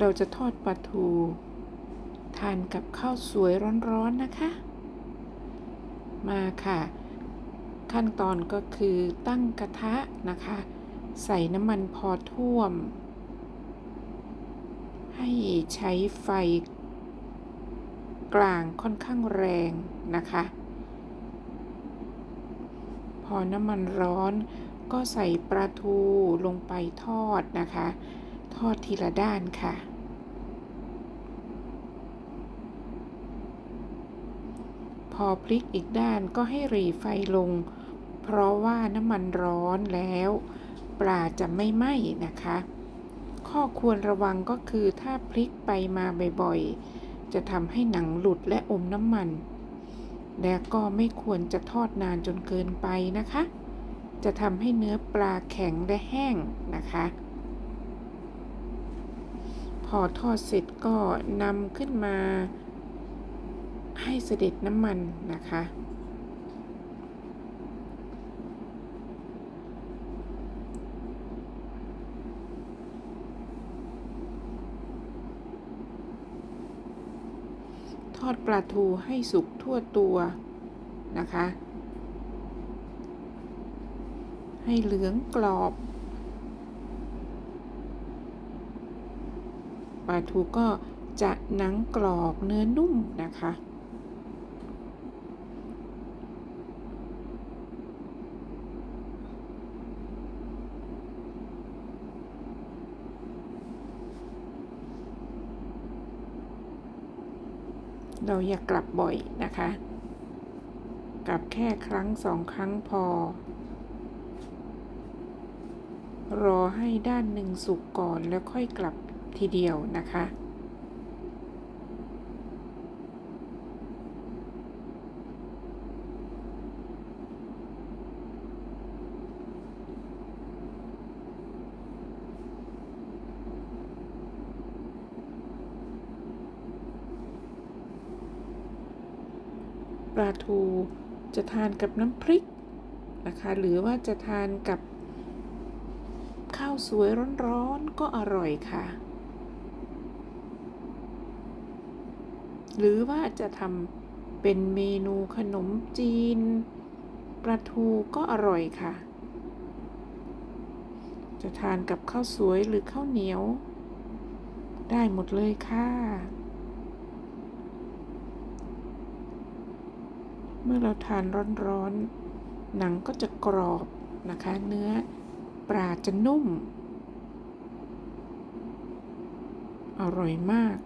เราจะทอดปลาทู ทานกับข้าวสวยร้อนๆนะคะ มาค่ะ ขั้นตอนก็คือตั้งกระทะนะคะ ใส่น้ำมันพอท่วม ให้ใช้ไฟกลางค่อนข้างแรงนะคะ พอน้ำมันร้อนก็ใส่ปลาทูลงไปทอดนะคะ ทอดทีละด้านค่ะ พอพลิกอีกด้านก็ให้หรีไฟลง เพราะว่าน้ำมันร้อนแล้ว ปลาจะไม่ไหม้นะคะ ข้อควรระวังก็คือถ้าพลิกไปมาบ่อยๆ จะทำให้หนังหลุดและอมน้ำมัน และก็ไม่ควรจะทอดนานจนเกินไปนะคะ จะทำให้เนื้อปลาแข็งและแห้งนะคะ อทอดเสร็จก็นำขึ้นมา ให้เสด็จน้ำมันนะคะ ทอดปลาทูให้สุกทั่วตัวนะคะ ให้เหลืองกรอบ ปลาทูก็จะหนังกรอบเนื้อนุ่มนะคะ เราอย่ากกลับบ่อยนะคะ กลับแค่ครั้งสองครั้งพอ รอให้ด้านหนึ่งสุกก่อนแล้วค่อยกลับ ทีเดียวนะคะ ปลาทูจะทานกับน้ำพริกนะคะ หรือว่าจะทานกับข้าวสวยร้อนๆก็อร่อยค่ะ หรือว่าจะทำเป็นเมนูขนมจีนปลาทูก็อร่อยค่ะ จะทานกับข้าวสวยหรือข้าวเหนียว ได้หมดเลยค่ะ เมื่อเราทานร้อนๆ หนังก็จะกรอบนะคะ เนื้อปลาจะนุ่ม อร่อยมาก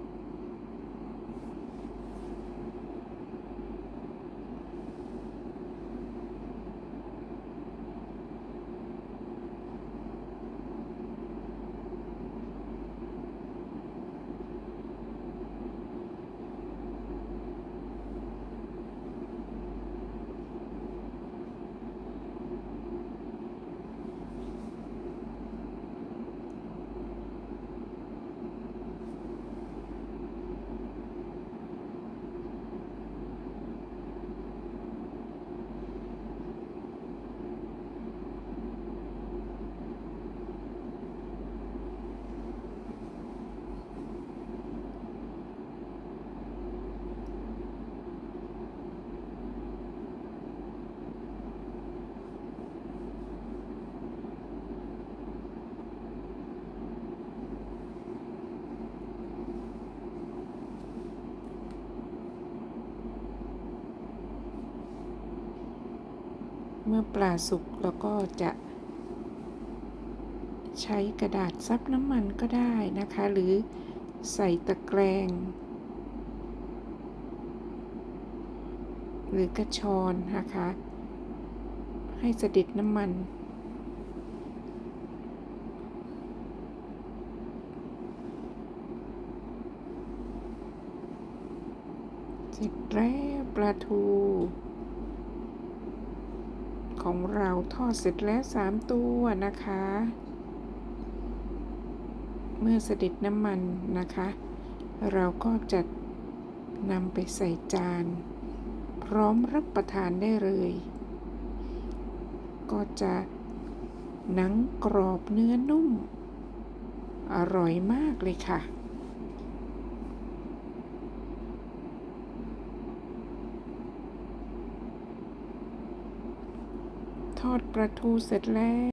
เมื่อปลาสุกเราก็จะใช้กระดาษซับน้ำมันก็ได้นะคะ หรือใส่ตะแกรงหรือกระชอนนะคะ ให้เสด็จน้ำมัน เสร็จแล้วปลาทู ของเราทอดเสร็จแล้วสามตัวนะคะ เมื่อเสด็จน้ำมันนะคะ เราก็จะนำไปใส่จาน พร้อมรับประทานได้เลย ก็จะหนังกรอบเนื้อนุ่ม อร่อยมากเลยค่ะ ทอดปลาทูเสร็จแล้ว